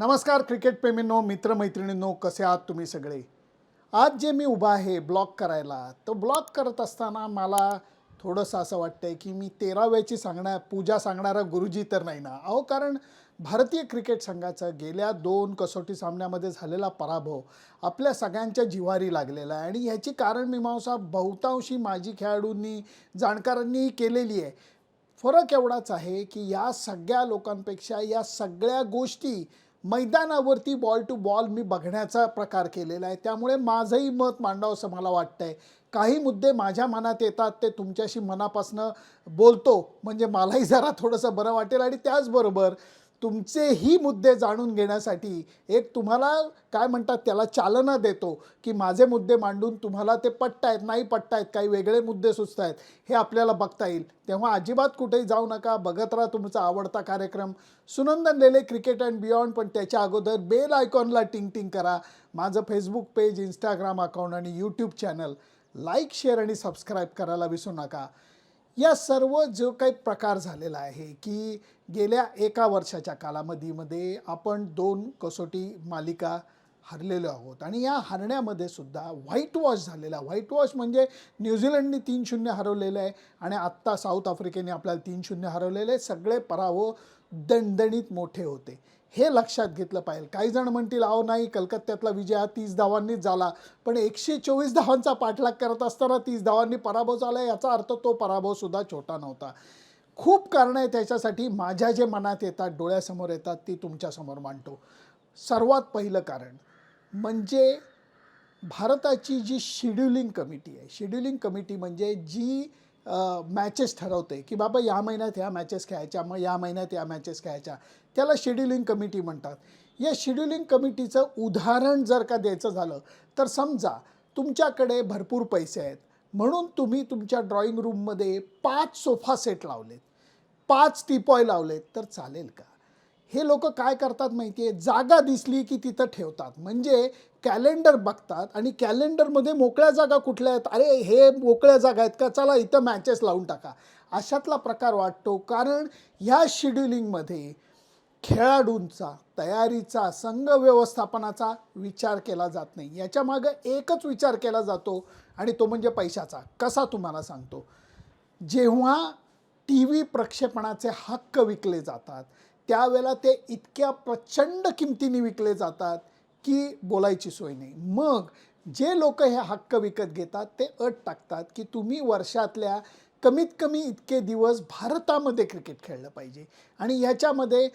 नमस्कार क्रिकेट प्रेमींनो मित्रमैत्रिणींनो कसे आहात तुम्ही सगळे? आज जे मी उभा आहे ब्लॉक करायला तो ब्लॉक करत असताना मला थोडंसं असं वाटतंय की मी तेराव्याची सांगणार पूजा सांगणारा गुरुजी तर नाही ना? अहो कारण भारतीय क्रिकेट संघाचा गेल्या दोन कसोटी सामन्यामध्ये झालेला पराभव आपल्या सगळ्यांच्या जिवारी लागलेला आहे. आणि ह्याची कारण मीमांसा बहुतांशी माजी खेळाडूंनी जाणकारांनी केलेली आहे. फरक एवढाच आहे की या सगळ्या लोकांपेक्षा या सगळ्या गोष्टी मैदानावरती बॉल टू बॉल मी बघण्याचा प्रकार केलेला आहे. त्यामुळे माझंही मत मांडावं असं मला वाटतंय. काही मुद्दे माझ्या मनात येतात ते तुमच्याशी मनापासनं बोलतो. म्हणजे मलाही जरा थोडंसं बरं वाटेल आणि त्याचबरोबर तुमचेही मुद्दे जाणून घेण्यासाठी एक तुम्हाला काय म्हणतात त्याला चालना देतो की माझे मुद्दे मांडून तुम्हाला ते पटतायत नाही पटतायत काही वेगळे मुद्दे सुचत आहेत हे आपल्याला बघता येईल. तेव्हा अजिबात कुठेही जाऊ नका बघत राहा तुमचा आवडता कार्यक्रम. Sunandan Lele cricket and beyond पण त्याच्या अगोदर बेल आयकॉनला टिंग टिंग करा. माझं फेसबुक पेज इंस्टाग्राम अकाउंट आणि यूट्यूब चॅनल लाईक शेअर आणि सबस्क्राईब करायला विसरू नका. या सर्व जो काही प्रकार झालेला आहे की गेल्या एका वर्षाच्या कालावधीमध्ये आपण दोन कसोटी मालिका हरलेलो आहोत आणि या हरण्यामध्ये सुद्धा व्हाईट वॉश झालेला व्हाईट वॉश म्हणजे न्यूझीलंडने तीन शून्य हरवलेलं आहे आणि आत्ता साऊथ आफ्रिकेने आपल्याला तीन शून्य हरवलेले आहे. सगळे पराभव दणदणीत मोठे होते हे लक्षात घेतलं पाहिजे. काही जण म्हणतील अहो नाही कलकत्त्यातला विजय हा तीस धावांनीच झाला. पण एकशे चोवीस धावांचा पाठलाग करत असताना तीस धावांनी पराभव झाला याचा अर्थ तो पराभवसुद्धा छोटा नव्हता. खूप कारणं आहे त्याच्यासाठी माझ्या जे मनात येतात डोळ्यासमोर येतात ती तुमच्यासमोर मांडतो. सर्वात पहिलं कारण म्हणजे भारताची जी शेड्युलिंग कमिटी आहे. शेड्युलिंग कमिटी म्हणजे जी मॅचेस ठरवते की बाबा या महिन्यात ह्या मॅचेस खेळायच्या मग या महिन्यात या मॅचेस खेळायच्या. त्याला शेड्युलिंग कमिटी म्हणतात. या शेड्युलिंग कमिटीचं उदाहरण जर का द्यायचं झालं तर समजा तुमच्याकडे भरपूर पैसे आहेत. म्हणून तुम्ही तुमच्या ड्रॉइंग रूममध्ये पाच सोफा सेट लावलेत. पाच टीपॉय लावलेत. तर चालेल का? हे लोक काय करतात माहिती आहे जागा दिसली की तिथं ठेवतात. म्हणजे कॅलेंडर बघतात आणि कॅलेंडरमध्ये मोकळ्या जागा कुठल्या आहेत? अरे हे मोकळ्या जागा आहेत का? चला इथं मॅचेस लावून टाका. अशातला प्रकार वाटतो. कारण ह्या शेड्युलिंगमध्ये खेळाडूंचा तयारीचा संघ व्यवस्थापनाचा विचार केला जात नाही. याच्या मागं एकच विचार केला जातो आणि तो म्हणजे पैशाचा. कसा तुम्हाला सांगतो? जेव्हा टी व्ही प्रक्षेपणाचे हक्क विकले जातात त्यावेळेला ते इतक्या प्रचंड किमतीने विकले जातात की बोलायची सोय नाही. मग जे लोक हे हक्क विकत घेतात ते अट टाकतात की तुम्ही वर्षातल्या कमीत कमी इतके दिवस भारतामध्ये क्रिकेट खेळलं पाहिजे. आणि ह्याच्यामध्ये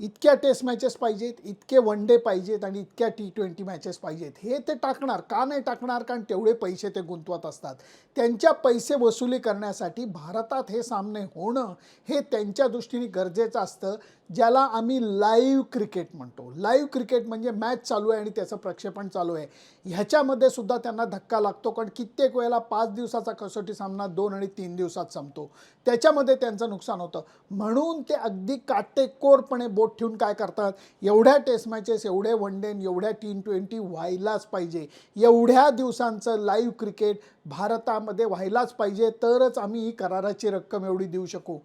इतक्या टेस्ट मॅचेस पाहिजेत इतके वन डे पाहिजेत आणि इतक्या टी ट्वेंटी मॅचेस पाहिजेत. हे ते टाकणार का नाही टाकणार? कारण तेवढे पैसे ते गुंतवत असतात. त्यांच्या पैसे वसुली करण्यासाठी भारतात हे सामने होणं हे त्यांच्या दृष्टीने गरजेचं असतं ज्याला आम्ही लाईव्ह क्रिकेट म्हणतो. लाईव्ह क्रिकेट म्हणजे मॅच चालू आहे आणि त्याचं प्रक्षेपण चालू आहे. ह्याच्यामध्ये सुद्धा त्यांना धक्का लागतो कारण कित्येक वेळेला पाच दिवसाचा कसोटी सामना दोन आणि तीन दिवसात संपतो. त्याच्यामध्ये त्यांचं नुकसान होतं. म्हणून ते अगदी काटेकोरपणे बोट ठेवून काय करतात? एवढ्या टेस्ट मॅचेस एवढे वन डे एवढ्या टी ट्वेंटी व्हायलाच पाहिजे. एवढ्या दिवसांचं लाईव्ह क्रिकेट भारतामध्ये व्हायलाच पाहिजे. तरच आम्ही ही कराराची रक्कम एवढी देऊ शकू.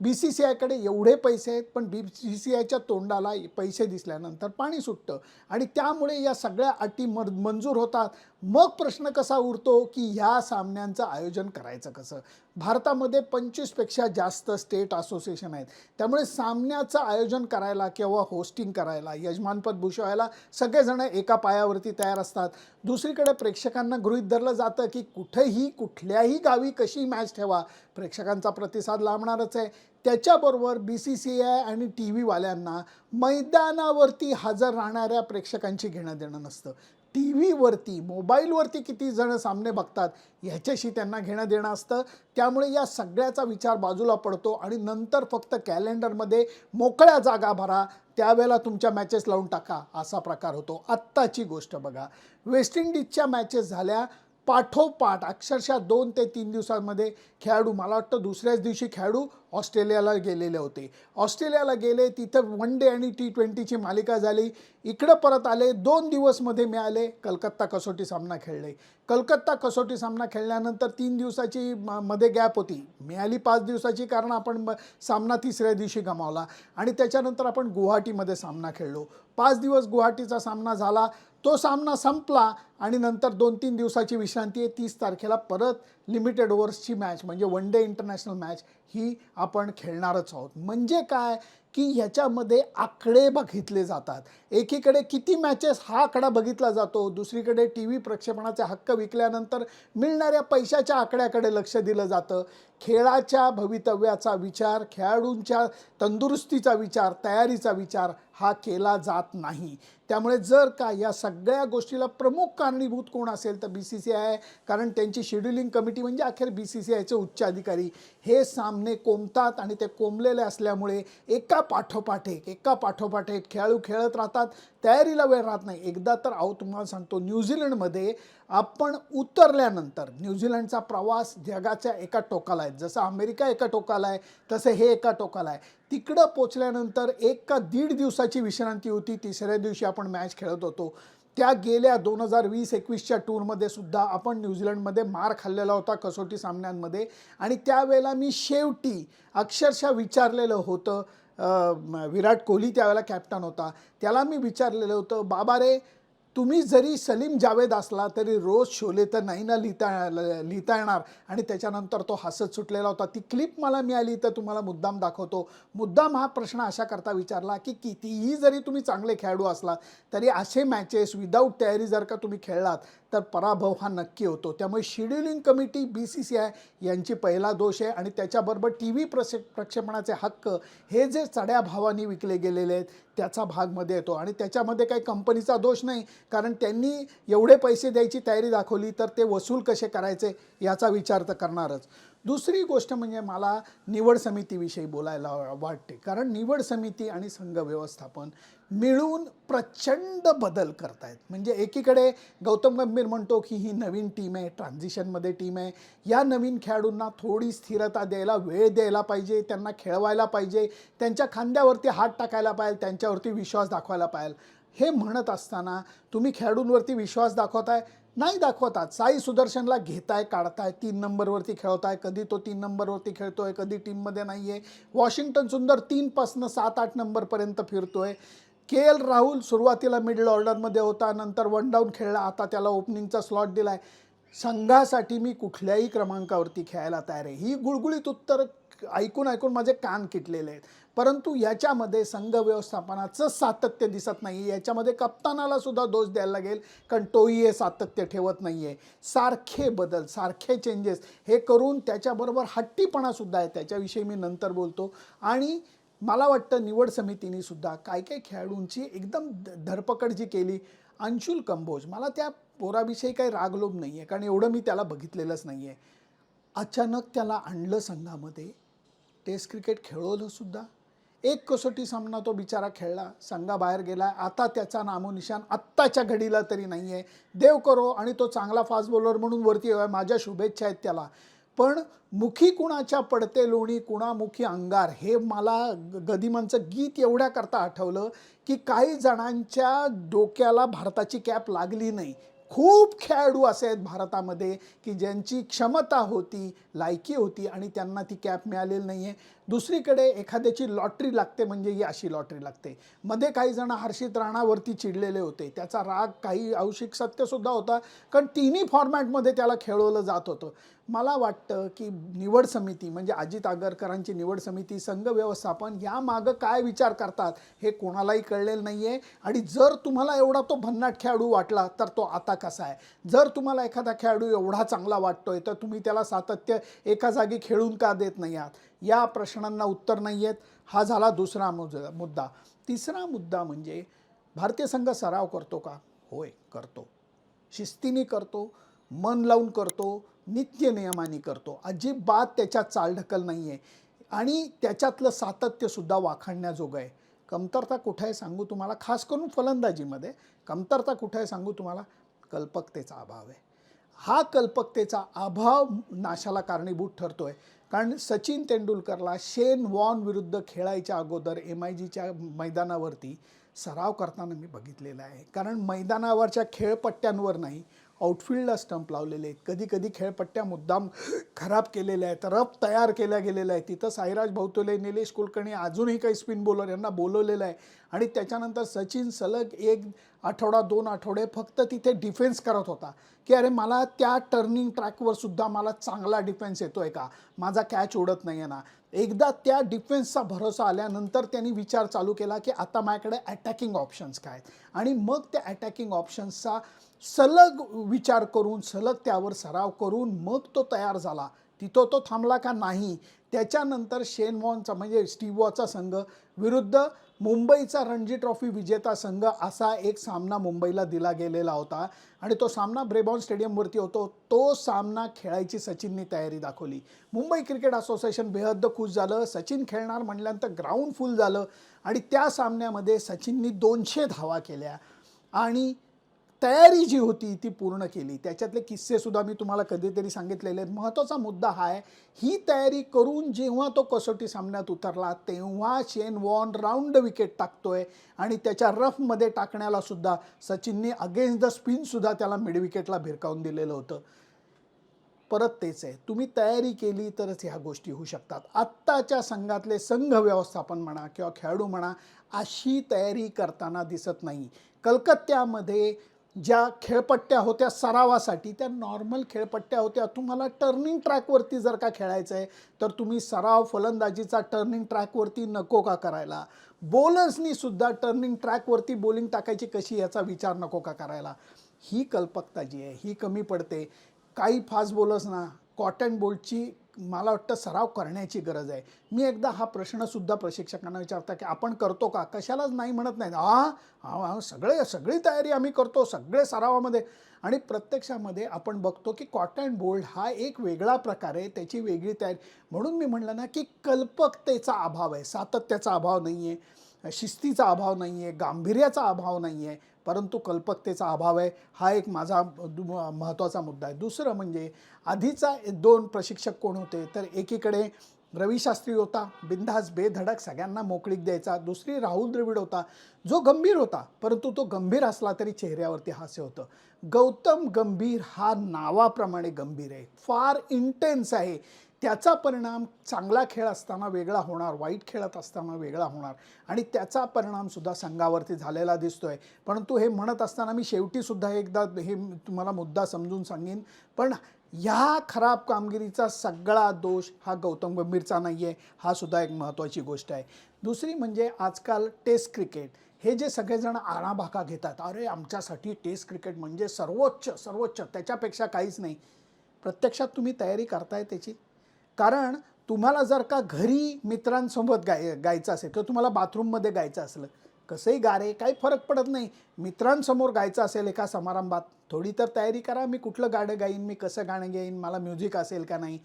बी सी सी आयकडे एवढे पैसे आहेत पण बी सी सी आयच्या तोंडाला पैसे दिसल्यानंतर पाणी सुटतं. आणि त्यामुळे या सगळ्या अटी म मंजूर होतात. मग प्रश्न कसा उरतो की ह्या सामन्यांचं आयोजन करायचं कसं? भारतामध्ये पंचवीसपेक्षा जास्त स्टेट असोसिएशन आहेत. त्यामुळे सामन्याचं आयोजन करायला किंवा होस्टिंग करायला यजमानपद भूषवायला सगळेजण एका पायावरती तयार असतात. दुसरीकडे प्रेक्षकांना गृहीत धरलं जातं की कुठेही कुठल्याही गावी कशी मॅच ठेवा प्रेक्षकांचा प्रतिसाद लांबणारच आहे. त्याच्याबरोबर बी सी सी आय आणि टी व्हीवाल्यांना मैदानावरती हजर राहणाऱ्या प्रेक्षकांची घेणं देणं नसतं. टी व्हीवरती मोबाईलवरती किती जण सामने बघतात ह्याच्याशी त्यांना घेणं देणं असतं. त्यामुळे या सगळ्याचा विचार बाजूला पडतो आणि नंतर फक्त कॅलेंडरमध्ये मोकळ्या जागा भरा त्यावेळेला तुमच्या मॅचेस लावून टाका असा प्रकार होतो. आत्ताची गोष्ट बघा. वेस्ट इंडिजच्या मॅचेस झाल्या पाठोपाठ अक्षरशः दोन ते तीन दिवसांमध्ये खेळाडू मला वाटतं दुसऱ्याच दिवशी खेळाडू ऑस्ट्रेलियाला गेलेले होते. ऑस्ट्रेलियाला गेले तिथं वन डे आणि टी ट्वेंटीची मालिका झाली. इकडं परत आले दोन दिवसमध्ये मिळाले कलकत्ता कसोटी सामना खेळले. कलकत्ता कसोटी सामना खेळल्यानंतर तीन दिवसाची म- मध्ये गॅप होती. मिळाली पाच दिवसाची कारण आपण म- सामना तिसऱ्या दिवशी गमावला. आणि त्याच्यानंतर आपण गुवाहाटीमध्ये सामना खेळलो. पाच दिवस गुवाहाटीचा सामना झाला. तो सामना संपला आणि नंतर दोन तीन दिवसाची विश्रांती आहे. तीस तारखेला परत लिमिटेड ओव्हर्सची मॅच म्हणजे वन डे इंटरनॅशनल मॅच ही आपण खेळणारच आहोत. म्हणजे काय? की ह्याच्यामध्ये आकडे बघितले जातात. एकीकडे किती मॅचेस हा आकडा बघितला जातो दुसरीकडे टी व्ही प्रक्षेपणाचे हक्क विकल्यानंतर मिळणाऱ्या पैशाच्या आकड्याकडे लक्ष दिलं जातं. खेळाच्या भवितव्याचा विचार खेळाडूंच्या तंदुरुस्तीचा विचार तयारीचा विचार हा केला जात नाही. त्यामुळे जर का या सगळ्या गोष्टीला प्रमुख कारणीभूत कोण असेल तर बी सी सी आय कारण त्यांची शेड्युलिंग कमिटी म्हणजे अखेर बी सी सी आयचे उच्च अधिकारी. हे सामने कोंबतात आणि ते कोंबलेले असल्यामुळे एका पाठोपाठ एक एका पाठोपाठ एक खेळाडू खेळत राहतात तयारीला वेळ राहत नाही. एकदा तर अहो तुम्हाला सांगतो न्यूझीलंडमध्ये आपण उतरल्यानंतर न्यूझीलंडचा प्रवास जगाच्या एका टोकाला आहेत जसं अमेरिका एका टोकाला आहे तसं हे एका टोकाला आहे. तिकडं पोचल्यानंतर एक का दीड दिवसाची विश्रांती होती. तिसऱ्या दिवशी आपण मॅच खेळत होतो. त्या गेल्या दोन हजार वीस एकवीसच्या टूरमध्ये सुद्धा आपण न्यूझीलंडमध्ये मार खाल्लेला होता कसोटी सामन्यांमध्ये. आणि त्यावेळेला मी शेवटी अक्षरशः विचारलेलं होतं विराट कोहली त्यावेळेला कॅप्टन होता. त्याला मी विचारलेलं होतं बाबा रे तुम्ही जरी सलीम जावेद असला तरी रोज शोले तर नाही ना लिहिता लिहिता येणार. आणि त्याच्यानंतर तो हसत सुटलेला होता. ती क्लिप मला मिळाली तर तुम्हाला मुद्दाम दाखवतो. मुद्दाम हा प्रश्न अशा करता विचारला की कितीही जरी तुम्ही चांगले खेळाडू असला तरी असे मॅचेस विदाऊट तयारी जर का तुम्ही खेळलात तर पराभव हा नक्की होतो. त्यामुळे scheduling committee B C C I यांची पहिला दोष आहे आणि त्याच्याबरोबर टी व्ही प्रक्षे प्रक्षेपणाचे हक्क हे जे चढ्या भावाने विकले गेलेले आहेत त्याचा भागमध्ये येतो. आणि त्याच्यामध्ये काही कंपनीचा दोष नाही कारण त्यांनी एवढे पैसे द्यायची तयारी दाखवली तर ते वसूल कसे करायचे याचा विचार तर करणारच. दुसरी गोष्ट म्हणजे मला निवड समितीविषयी बोलायला वाटते. कारण निवड समिती आणि संघ व्यवस्थापन मिळून प्रचंड बदल करतायत. म्हणजे एकीकडे गौतम गंभीर म्हणतो की ही नवीन टीम आहे ट्रान्झिशनमध्ये टीम आहे. या नवीन खेळाडूंना थोडी स्थिरता द्यायला वेळ द्यायला पाहिजे त्यांना खेळवायला पाहिजे त्यांच्या खांद्यावरती हात टाकायला पाहिजे त्यांच्यावरती विश्वास दाखवायला पाहिजे. हे म्हणत असताना तुम्ही खेळाडूंवरती विश्वास दाखवताय नाही दाखवतात. साई सुदर्शनला घेताय काढताय तीन नंबरवरती खेळताय. कधी तो तीन नंबरवरती खेळतोय कधी टीममध्ये नाही आहे वॉशिंग्टन सुंदर तीनपासनं सात आठ नंबरपर्यंत फिरतोय. के एल राहुल सुरुवातीला मिडल ऑर्डरमध्ये होता नंतर वन डाऊन खेळला. आता त्याला ओपनिंगचा स्लॉट दिला आहे संघासाठी मी कुठल्याही क्रमांकावरती खेळायला तयार आहे. ही गुळगुळीत उत्तर ऐकून ऐकून माझे कान किटलेले आहेत. परंतु याच्यामध्ये संघ व्यवस्थापनाचं सातत्य दिसत नाही याच्यामध्ये कप्तानाला सुद्धा दोष द्यायला लागेल कारण तोही हे सातत्य ठेवत नाही आहे सारखे बदल सारखे चेंजेस हे करून त्याच्याबरोबर हट्टीपणासुद्धा आहे. त्याच्याविषयी मी नंतर बोलतो. आणि मला वाटतं निवड समितीने सुद्धा काय काय खेळाडूंची एकदम ध- धरपकड जी केली अंशुल कंबोज मला त्या पोराविषयी काही रागलोभ नाही आहे कारण एवढं मी त्याला बघितलेलंच नाही आहे अचानक त्याला आणलं संघामध्ये टेस्ट क्रिकेट खेळवलं सुद्धा. एक कसोटी सामना तो बिचारा खेळला संघाबाहेर गेला आता त्याचा नामोनिशान आत्ताच्या घडीला तरी नाही आहे देव करो आणि तो चांगला फास्ट बॉलर म्हणून वरती यावा माझ्या शुभेच्छा आहेत त्याला. पण मुखी कुणाच्या पडते लोणी कुणामुखी अंगार? हे मला गदिमांचं गीत एवढ्या करता आठवलं की काही जणांच्या डोक्याला भारताची कॅप लागली नाही. खूप खेळाडू असे आहेत भारतामध्ये की ज्यांची क्षमता होती लायकी होती आणि त्यांना ती कॅप मिळालेली नाही आहे दुसरीकडे एखाद्याची लॉटरी लागते म्हणजे ही अशी लॉटरी लागते. मध्ये काही जण हर्षित राणावरती चिडलेले होते. त्याचा राग काही औषिक सत्यसुद्धा होता कारण तिन्ही फॉर्मॅटमध्ये त्याला खेळवलं जात होतं. मला वाटतं की निवड समिती म्हणजे अजित आगरकरांची निवड समिती संघ व्यवस्थापन यामागं काय विचार करतात हे कोणालाही कळलेलं नाही आहे आणि जर तुम्हाला एवढा तो भन्नाट खेळाडू वाटला तर तो आता कसा आहे? जर तुम्हाला एखादा खेळाडू एवढा चांगला वाटतोय तर तुम्ही त्याला सातत्य एका जागी खेळून का देत नाही आहात? या प्रश्न प्रश्नांना उत्तर नाही आहेत. हा झाला दुसरा मुज- मुद्दा. तिसरा मुद्दा म्हणजे भारतीय संघ सराव करतो का? होय करतो. शिस्तीने करतो मन लावून करतो नित्य नियमाने करतो. अजिबात त्याच्यात चालढकल नाही आहे आणि त्याच्यातलं सातत्यसुद्धा वाखाणण्याजोगं आहे. कमतरता कुठे आहे सांगू तुम्हाला? खास करून फलंदाजीमध्ये. कमतरता कुठे आहे सांगू तुम्हाला? कल्पकतेचा अभाव आहे. हा कल्पकतेचा अभाव नाशाला कारणीभूत ठरतोय. कारण सचिन तेंडुलकरला शेन वॉन विरुद्ध खेळायच्या अगोदर एम आय जीच्या मैदानावरती सराव करताना मी बघितलेला आहे. कारण मैदानावरच्या खेळपट्ट्यांवर नाही आउटफिल्डला स्टंप लावलेले. आहेत कधी कधी खेळपट्ट्या मुद्दाम खराब केलेल्या आहेत रफ तयार केल्या गेलेल्या आहेत. तिथं साईराज भौतोले निलेश कुलकर्णी अजूनही काही स्पिन बॉलर यांना बोलवलेलं आहे. आणि त्याच्यानंतर सचिन सलग एक आठवडा दोन आठवडे फक्त तिथे डिफेन्स करत होता. की अरे मला त्या टर्निंग ट्रॅकवर सुद्धा मला चांगला डिफेन्स येतो आहे का? माझा कॅच उडत नाही आहे ना. एकदा त्या डिफेन्सचा भरोसा आल्यानंतर त्यांनी विचार चालू केला की आता माझ्याकडे अटॅकिंग ऑप्शन्स काय आहेत. आणि मग त्या अटॅकिंग ऑप्शन्सचा सलग विचार करून सलग त्यावर सराव करून मग तो तयार झाला. तिथं तो थांबला का नाही? त्याच्यानंतर शेन वॉनचा म्हणजे स्टीवॉचा संघ विरुद्ध मुंबईचा रणजी ट्रॉफी विजेता संघ असा एक सामना मुंबईला दिला गेलेला होता. आणि तो सामना ब्रेबॉन स्टेडियमवरती होतो. तो सामना खेळायची सचिननी तयारी दाखवली. मुंबई क्रिकेट असोसिएशन बेहद्द खुश झालं. सचिन खेळणार म्हणल्यानंतर ग्राउंड फुल झालं. आणि त्या सामन्यामध्ये सचिननी दोनशे धावा केल्या. आणि तयारी जी होती ती पूर्ण केली. त्याच्यातले किस्से सुद्धा मी तुम्हाला कधीतरी सांगितलेले आहेत. महत्त्वाचा मुद्दा हा आहे ही तयारी करून जेव्हा तो कसोटी सामन्यात उतरला तेव्हा शेन वॉन राऊंड विकेट टाकतोय आणि त्याच्या रफमध्ये टाकण्याला सुद्धा सचिनने अगेन्स्ट द स्पिनसुद्धा त्याला मिड विकेटला भिरकावून दिलेलं होतं. परत तेच आहे तुम्ही तयारी केली तरच ह्या गोष्टी होऊ शकतात. आत्ताच्या संघातले संघ व्यवस्थापन म्हणा किंवा खेळाडू म्हणा अशी तयारी करताना दिसत नाही. कलकत्त्यामध्ये ज्या खेळपट्ट्या होत्या सरावासाठी त्या नॉर्मल खेळपट्ट्या होत्या. तुम्हाला टर्निंग ट्रॅकवरती जर का खेळायचं आहे तर तुम्ही सराव फलंदाजीचा टर्निंग ट्रॅकवरती नको का करायला? बॉलर्सनी सुद्धा टर्निंग ट्रॅकवरती बॉलिंग टाकायची कशी याचा विचार नको का करायला? ही कल्पकता जी आहे ही कमी पडते. काही फास्ट बॉलर्सना कॉटन बोल्टची मला वाटतं सराव करण्याची गरज आहे. मी एकदा हा प्रश्नसुद्धा प्रशिक्षकांना विचारता की आपण करतो का? कशालाच नाही म्हणत नाही हा हा सगळे सगळी तयारी आम्ही करतो सगळे सरावामध्ये. आणि प्रत्यक्षामध्ये आपण बघतो की कॉटन बोल्ड हा एक वेगळा प्रकार आहे त्याची वेगळी तयारी. म्हणून मी म्हणलं ना की कल्पकतेचा अभाव आहे सातत्याचा अभाव नाही आहे शिस्तीचा अभाव नाही आहे गांभीर्याचा अभाव नाही आहे परंतु कल्पकतेचा अभाव आहे. हा एक माझा महत्त्वाचा मुद्दा आहे. दुसरं म्हणजे आधीचा दोन प्रशिक्षक कोण होते? तर एकीकडे रविशास्त्री होता बिंदास बेधडक सगळ्यांना मोकळीक द्यायचा. दुसरी राहुल द्रविड होता जो गंभीर होता परंतु तो गंभीर असला तरी चेहऱ्यावरती हास्य होतं. गौतम गंभीर हा नावाप्रमाणे गंभीर आहे. फार इंटेन्स आहे. त्याचा परिणाम चांगला खेळ असताना वेगळा होणार वाईट खेळत असताना वेगळा होणार. आणि त्याचा परिणामसुद्धा संघावरती झालेला दिसतोय. परंतु हे म्हणत असताना मी शेवटीसुद्धा एकदा हे तुम्हाला मुद्दा समजून सांगेन. पण ह्या खराब कामगिरीचा सगळा दोष हा गौतम गंभीरचा नाही आहे हा सुद्धा एक महत्त्वाची गोष्ट आहे. दुसरी म्हणजे आजकाल टेस्ट क्रिकेट. हे जे सगळेजण आराभाका घेतात. अरे आमच्यासाठी टेस्ट क्रिकेट म्हणजे सर्वोच्च सर्वोच्च. त्याच्यापेक्षा काहीच नाही. प्रत्यक्षात तुम्ही तयारी करताय त्याची? कारण तुम्हाला जर का घरी मित्रांसोबत गाय गायचं असेल किंवा तुम्हाला बाथरूममध्ये गायचं असलं कसंही गारे काही फरक पडत नाही. मित्रांसमोर गायचं असेल एका समारंभात थोडी तर तयारी करा मी कुठलं गाणं गाईन मी कसं गाणं गाईन मला म्युझिक असेल का नाही.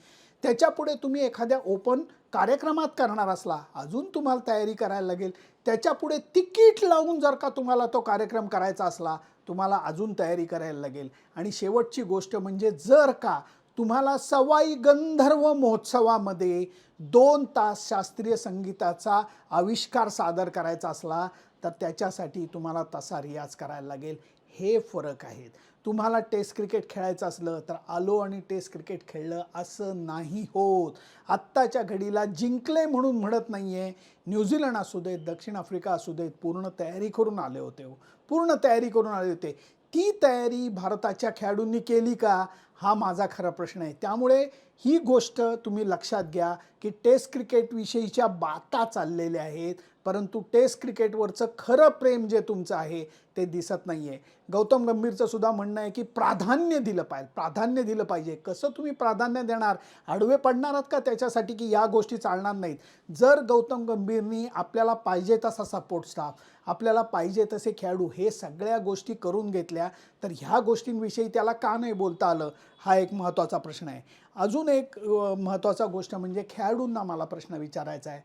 त्याच्यापुढे तुम्ही एखाद्या ओपन कार्यक्रमात करणार असला अजून तुम्हाला तयारी करायला लागेल. त्याच्यापुढे तिकीट लावून जर का तुम्हाला तो कार्यक्रम करायचा असला तुम्हाला अजून तयारी करायला लागेल. आणि शेवटची गोष्ट म्हणजे जर का तुम्हाला सवाई गंधर्व महोत्सवामध्ये दोन तास शास्त्रीय संगीताचा आविष्कार सादर करायचा असला तर त्याच्यासाठी तुम्हाला तसा रियाज करायला लागेल. हे फरक आहेत. तुम्हाला टेस्ट क्रिकेट खेळायचं असलं तर आलो आणि टेस्ट क्रिकेट खेळलं असं नाही होत. आत्ताच्या घडीला जिंकले म्हणून म्हणत नाही आहे न्यूझीलंड असू देत दक्षिण आफ्रिका असू देत पूर्ण तयारी करून आले होते हो. पूर्ण तयारी करून आले होते. ती तयारी भारताच्या खेळाडूंनी केली का? हा माझा खरा प्रश्न आहे. त्यामुळे ही गोष्ट तुम्ही लक्षात घ्या की टेस्ट क्रिकेटविषयीच्या बाता चाललेल्या आहेत. परंतु टेस्ट क्रिकेटवरचं खरं प्रेम जे तुमचं आहे ते दिसत नाही आहे गौतम गंभीरचं सुद्धा म्हणणं आहे की प्राधान्य दिलं पाहिजे प्राधान्य दिलं पाहिजे. कसं तुम्ही प्राधान्य देणार? आडवे पडणार आहात का त्याच्यासाठी की या गोष्टी चालणार नाहीत? जर गौतम गंभीरनी आपल्याला पाहिजे तसा सपोर्ट स्टाफ आपल्याला पाहिजे तसे खेळाडू हे सगळ्या गोष्टी करून घेतल्या तर ह्या गोष्टींविषयी त्याला का नाही बोलता आलं? हा एक महत्त्वाचा प्रश्न आहे. अजून एक महत्त्वाचा गोष्ट म्हणजे खेळाडूंना मला प्रश्न विचारायचा आहे.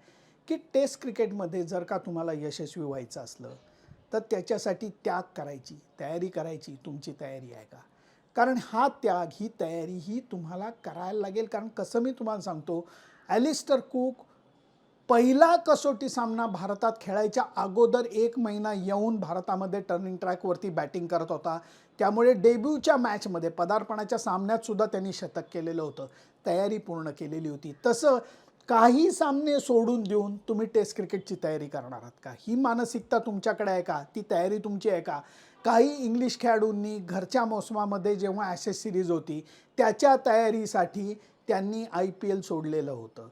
की टेस्ट क्रिकेटमध्ये जर का तुम्हाला यशस्वी व्हायचं असलं तर त्याच्यासाठी त्याग करायची तयारी करायची तुमची तयारी आहे का? कारण हा त्याग ही तयारी ही तुम्हाला करायला लागेल. कारण कसं मी तुम्हाला सांगतो ॲलिस्टर कुक पहिला कसोटी सामना भारतात खेळायच्या अगोदर एक महिना येऊन भारतामध्ये टर्निंग ट्रॅकवरती बॅटिंग करत होता. त्यामुळे डेब्यूच्या मॅचमध्ये पदार्पणाच्या सामन्यातसुद्धा त्यांनी शतक केलेलं होतं. तयारी पूर्ण केलेली होती. तसं काही सामने सोडून देऊन तुम्ही टेस्ट क्रिकेटची तयारी करणार आहात का? ही मानसिकता तुमच्याकडे आहे का? ती तयारी तुमची आहे का? काही इंग्लिश खेळाडूंनी घरच्या मोसमामध्ये जेव्हा ॲशेस सिरीज होती त्याच्या तयारीसाठी त्यांनी आय पी एल सोडलेलं होतं.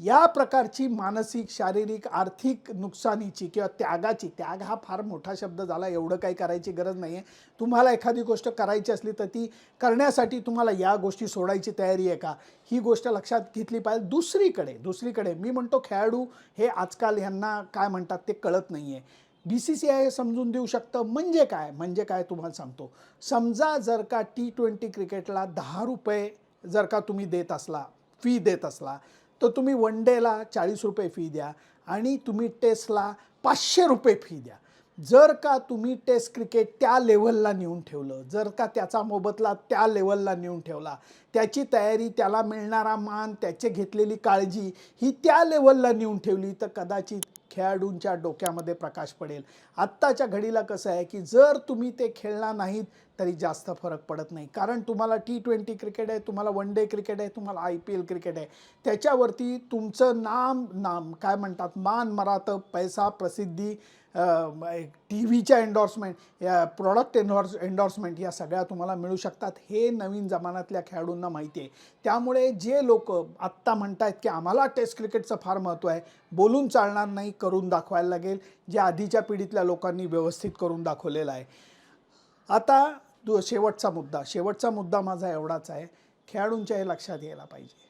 या प्रकारची मानसिक शारीरिक आर्थिक नुकसानीची किंवा त्यागाची त्याग हा फार मोठा शब्द झाला एवढं काही करायची गरज नाही आहे तुम्हाला एखादी गोष्ट करायची असली तर ती करण्यासाठी तुम्हाला या गोष्टी सोडायची तयारी आहे का? ही गोष्ट लक्षात घेतली पाहिजे. दुसरीकडे दुसरीकडे मी म्हणतो खेळाडू हे आजकाल ह्यांना काय म्हणतात ते कळत नाही आहे बी सी सी आय हे समजून देऊ शकतं म्हणजे काय? म्हणजे काय तुम्हाला सांगतो. समजा जर का टी ट्वेंटी क्रिकेटला दहा रुपये जर का तुम्ही देत असला फी देत असला तर तुम्ही वन डेला चाळीस रुपये फी द्या आणि तुम्ही टेस्टला पाचशे रुपये फी द्या. जर का तुम्ही टेस्ट क्रिकेट त्या लेवलला नेऊन ठेवलं जर का त्याचा मोबदला त्या लेवलला नेऊन ठेवला त्याची तयारी त्याला मिळणारा मान त्याचे घेतलेली काळजी ही त्या लेवलला नेऊन ठेवली तर कदाचित खेळाडूंच्या डोक्यामध्ये प्रकाश पडेल. आत्ताच्या घडीला कसं आहे की जर तुम्ही ते खेळणार नाहीत तरी जास्त फरक पडत नाही. कारण तुम्हाला टी ट्वेंटी क्रिकेट आहे तुम्हाला वन डे क्रिकेट आहे तुम्हाला आय पी एल क्रिकेट आहे. त्याच्यावरती तुमचं नाम नाम काय म्हणतात मान मरात पैसा प्रसिद्धी टी व्हीच्या एन्डॉर्समेंट या प्रॉडक्ट एन्डॉर्स एन्डॉर्समेंट या सगळ्या तुम्हाला मिळू शकतात. हे नवीन जमान्यातल्या खेळाडूंना माहिती आहे. त्यामुळे जे लोक आत्ता म्हणतायत की आम्हाला टेस्ट क्रिकेटचं फार महत्त्व आहे बोलून चालणार नाही करून दाखवायला लागेल. जे आधीच्या पिढीतल्या लोकांनी व्यवस्थित करून दाखवलेलं आहे. आता दु शेवटचा मुद्दा. शेवटचा मुद्दा माझा एवढाच आहे. खेळाडूंच्या हे लक्षात यायला पाहिजे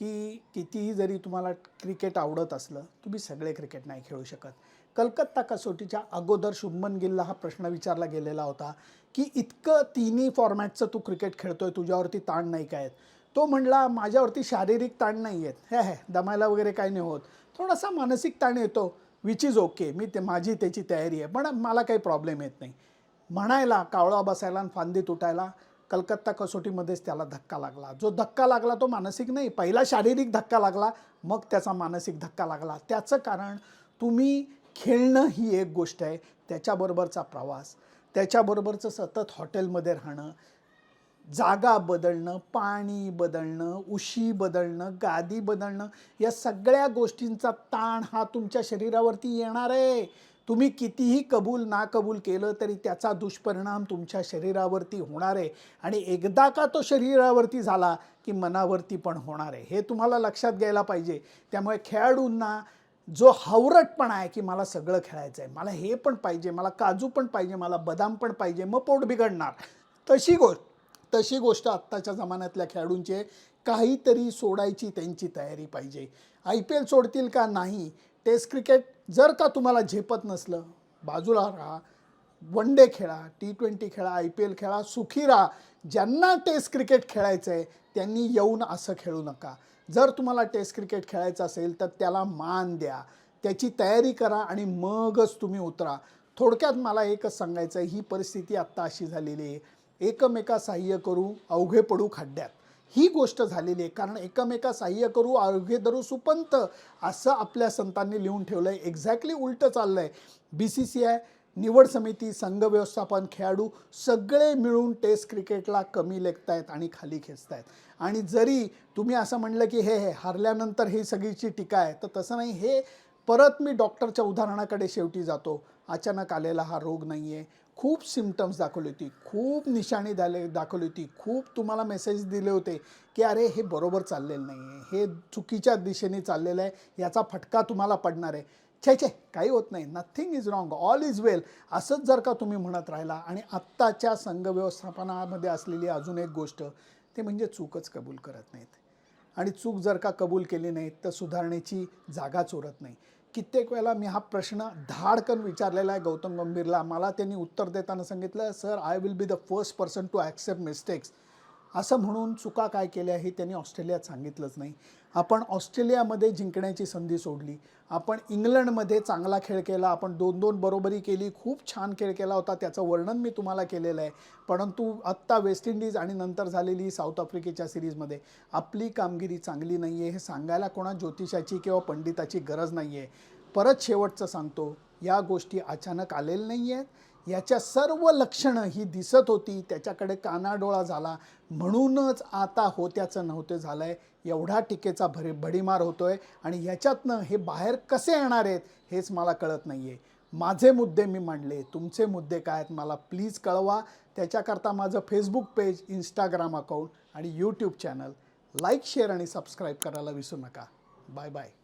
की कितीही जरी तुम्हाला क्रिकेट आवडत असलं तुम्ही सगळे क्रिकेट नाही खेळू शकत. कलकत्ता कसोटीच्या अगोदर शुभमन गिलला हा प्रश्न विचारला गेलेला होता की इतकं तिन्ही फॉर्मॅटचं तू क्रिकेट खेळतोय तुझ्यावरती ताण नाही काय? तो म्हणला माझ्यावरती शारीरिक ताण नाही आहेत. हे हे दमायला वगैरे काही नाही होत. थोडासा मानसिक ताण येतो विच इज ओके मी ते माझी त्याची तयारी आहे पण मला काही प्रॉब्लेम येत नाही. म्हणायला कावळा बसायला आणि फांदी तुटायला कलकत्ता कसोटीमध्येच त्याला धक्का लागला. जो धक्का लागला तो मानसिक नाही पहिला शारीरिक धक्का लागला मग त्याचा मानसिक धक्का लागला. त्याचं कारण तुम्ही खेळणं ही एक गोष्ट आहे त्याच्याबरोबरचा प्रवास त्याच्याबरोबरचं सतत हॉटेलमध्ये राहणं जागा बदलणं पाणी बदलणं उशी बदलणं गादी बदलणं या सगळ्या गोष्टींचा ताण हा तुमच्या शरीरावरती येणार आहे. तुम्ही कितीही कबूल ना कबूल केलं तरी त्याचा दुष्परिणाम तुमच्या शरीरावरती होणार आहे. आणि एकदा का तो शरीरावरती झाला की मनावरती पण होणार आहे. हे तुम्हाला लक्षात घ्यायला पाहिजे. त्यामुळे खेळाडूंना जो हावरटपणा आहे की मला सगळं खेळायचं आहे मला हे पण पाहिजे मला काजू पण पाहिजे मला बदाम पण पाहिजे मग पोट बिघडणार. तशी गोष्ट तशी गोष्ट आत्ताच्या जमान्यातल्या खेळाडूंची काहीतरी सोडायची त्यांची तयारी पाहिजे. आय पी एल सोडतील का? नाही. टेस्ट क्रिकेट जर का तुम्हाला झेपत नसलं बाजूला राहा. वन डे खेळा टी ट्वेंटी खेळा आय पी एल खेळा सुखी राहा. ज्यांना टेस्ट क्रिकेट खेळायचं आहे त्यांनी येऊन असं खेळू नका. जर तुम्हाला टेस्ट क्रिकेट खेळायचं असेल तर त्याला मान द्या. त्याची तयारी करा आणि मगच तुम्ही उतरा. थोडक्यात मला एकच सांगायचं आहे ही परिस्थिती आत्ता अशी झालेली आहे. एकमेका सहाय्य करू अवघे पडू खड्ड्यात. ही गोष्ट झालेली आहे कारण एकमेका सहाय्य करू अवघे धरू सुपंत असं आपल्या संतांनी लिहून ठेवलं आहे एक्झॅक्टली उलटं चाललं आहे बी सी सी आय निवड समिती संघ व्यवस्थापन खेळाडू सगळे मिळून टेस्ट क्रिकेटला कमी लेखतायत आणि खाली खेचतायत. आणि जरी तुम्ही असं म्हणलं की हे हे हारल्यानंतर ही सगळीची टीका आहे तर तसं नाही. हे परत मी डॉक्टरच्या उदाहरणाकडे शेवटी जातो. अचानक आलेला हा रोग नाही आहे खूप सिमटम्स दाखवली होती. खूप निशाणी दाले दाखवली होती. खूप तुम्हाला मेसेज दिले होते की अरे हे बरोबर चाललेलं नाही आहे हे चुकीच्या दिशेने चाललेलं आहे. याचा फटका तुम्हाला पडणार आहे. छे छे काही होत नाही. Nothing is wrong all is well असंच जर का तुम्ही म्हणत राहिला. आणि आत्ताच्या संघ व्यवस्थापनामध्ये असलेली अजून एक गोष्ट ते म्हणजे चूकच कबूल करत नाहीत. आणि चूक जर का कबूल केली नाही तर सुधारणेची जागा चोरत नाही. कित्येक वेळेला मी हा प्रश्न धाडकन विचारलेला आहे गौतम गंभीरला. मला त्यांनी उत्तर देताना सांगितलं sir I will be the first person to accept mistakes असं म्हणून चुका काय केल्या हे त्यांनी ऑस्ट्रेलियात सांगितलंच नाही. आपण ऑस्ट्रेलियामध्ये जिंकण्याची संधी सोडली. आपण इंग्लंडमध्ये चांगला खेळ केला. आपण दोन दोन बरोबरी केली. खूप छान खेळ केला होता. त्याचं वर्णन मी तुम्हाला केलेलं आहे. परंतु आत्ता वेस्ट इंडिज आणि नंतर झालेली साऊथ आफ्रिकेच्या सिरीजमध्ये आपली कामगिरी चांगली नाही आहे हे सांगायला कोणा ज्योतिषाची किंवा पंडिताची गरज नाही आहे परत शेवटचं सांगतो या गोष्टी अचानक आलेल्या नाही आहेत याच्या सर्व लक्षणं ही दिसत होती. त्याच्याकडे कानाडोळा झाला. म्हणूनच आता होत्याचं नव्हतं झालं आहे एवढा टीकेचा भरी भडीमार होतो आहे आणि ह्याच्यातनं हे बाहेर कसे येणार आहेत हेच मला कळत नाही आहे माझे मुद्दे मी मांडले. तुमचे मुद्दे काय आहेत मला प्लीज कळवा. त्याच्याकरता माझं फेसबुक पेज इंस्टाग्राम अकाउंट आणि यूट्यूब चॅनल लाईक शेअर आणि सबस्क्राईब करायला विसरू नका. Bye bye